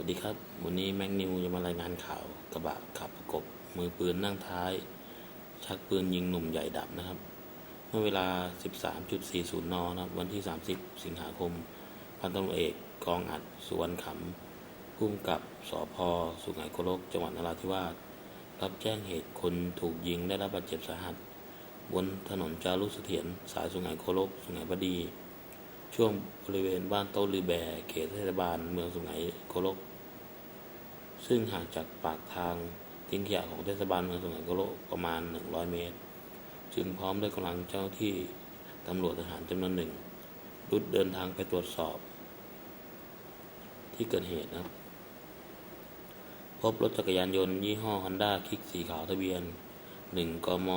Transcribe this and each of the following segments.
วัสดีครับ วันนี้แม็กนิวจะมารายงานข่าวกระบะขับประกบมือปืนนั่งท้าย ชักปืนยิงหนุ่มใหญ่ดับนะครับ เมื่อเวลา 13.40 นนะครับ วันที่ 30 สิงหาคม พันตำรวจเอกกองอัดสุวรรณขำพุ่มกับสอพสุไหงโกลกจังหวัดนราธิวาสรับแจ้งเหตุคนถูกยิงได้รับบาดเจ็บสาหัส บนถนนจารุเสถียรสายสุไหงโกลกสุไหงบดี ช่วงบริเวณบ้านโต้ลือแบเขตเทศบาลเมืองสุไหงโกลก ซึ่งห่างจากปากทางทิ้งขยะของเทศบาลเมืองสุไหงโกลกประมาณ 100 เมตร จึงพร้อมด้วยกำลังเจ้าที่ตำรวจทหารจำนวนหนึ่งรุดเดินทางไปตรวจสอบ ที่เกิดเหตุนะครับ พบรถจักรยานยนต์ยี่ห้อ Honda คลิกสีขาวทะเบียน 1กม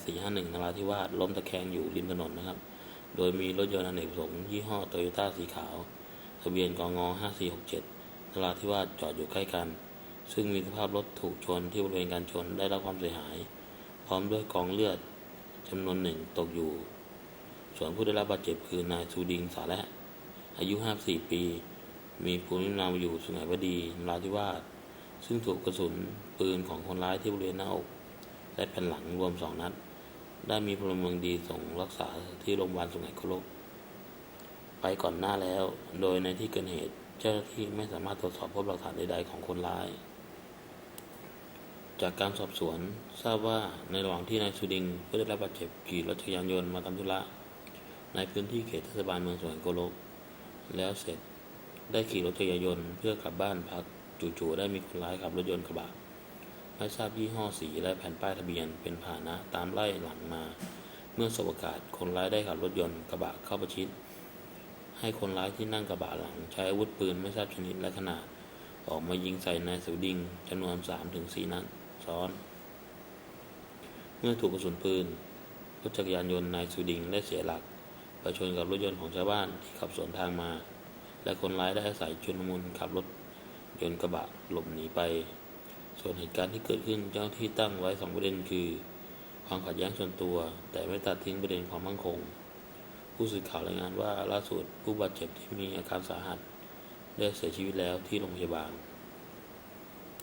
8451นราธิวาสล้มตะแคงอยู่ริมถนนนะครับ โดยมีรถยนต์อเนกประสงค์ยี่ห้อโตโยต้าสีขาวทะเบียนกง5467นราธิวาสจอดอยู่ใกล้กัน ซึ่งมีสภาพรถถูกชนที่บริเวณการชนได้รับความเสียหาย พร้อมด้วยกองเลือดจำนวนหนึ่งตกอยู่ ส่วนผู้ได้รับบาดเจ็บคือนายซูดิงสาและ อายุ 54 ปี มีภูมิลำเนาอยู่สุไหงวดีนราธิวาสซึ่งถูกกระสุนปืนของคนร้ายที่บริเวณหน้าอกและแผ่นหลังรวมสองนัด ได้มีพลเมืองดีส่งรักษาที่โรงพยาบาลสุไหงโกลกไปก่อนหน้าแล้ว โดยในที่เกิดเหตุเจ้าหน้าที่ไม่สามารถตรวจสอบพบหลักฐานใดๆของคนร้าย จากการสอบสวนทราบว่าในระหว่างที่นายสุดิงผู้ได้รับบาดเจ็บขี่รถจักรยานยนต์มาทำธุระในพื้นที่เขตเทศบาลเมืองสุไหงโกลก แล้วเสร็จได้ขี่รถจักรยานยนต์เพื่อกลับบ้านพักจู่ๆได้มีคนร้ายขับรถยนต์กระบะ ไม่ทราบยี่ห้อสีและแผ่นป้ายทะเบียนเป็นพาหนะตามไล่หลังมา เมื่อสบโอกาสคนร้ายได้ขับรถยนต์กระบะเข้าประชิด ให้คนร้ายที่นั่งกระบะหลัง ใช้อาวุธปืนไม่ทราบชนิดและขนาด ออกมายิงใส่นายสุดิงจำนวนสามถึงสี่นัดซ้อน เมื่อถูกกระสุนปืนรถจักรยานยนต์นายสุดิงได้เสียหลักไปชนกับรถยนต์ของชาวบ้านที่ขับสวนทางมา และคนร้ายได้อาศัยชุลมุนขับรถยนต์กระบะหลบหนีไป ส่วนเหตุการณ์ที่เกิดขึ้นเจ้าที่ตั้งไว้สองประเด็นคือ ความขัดแย้งส่วนตัว แต่ไม่ตัดทิ้งประเด็นความมั่นคง ผู้สื่อข่าวรายงานว่าล่าสุดผู้บาดเจ็บที่มีอาการสาหัสได้เสียชีวิตแล้วที่โรงพยาบาล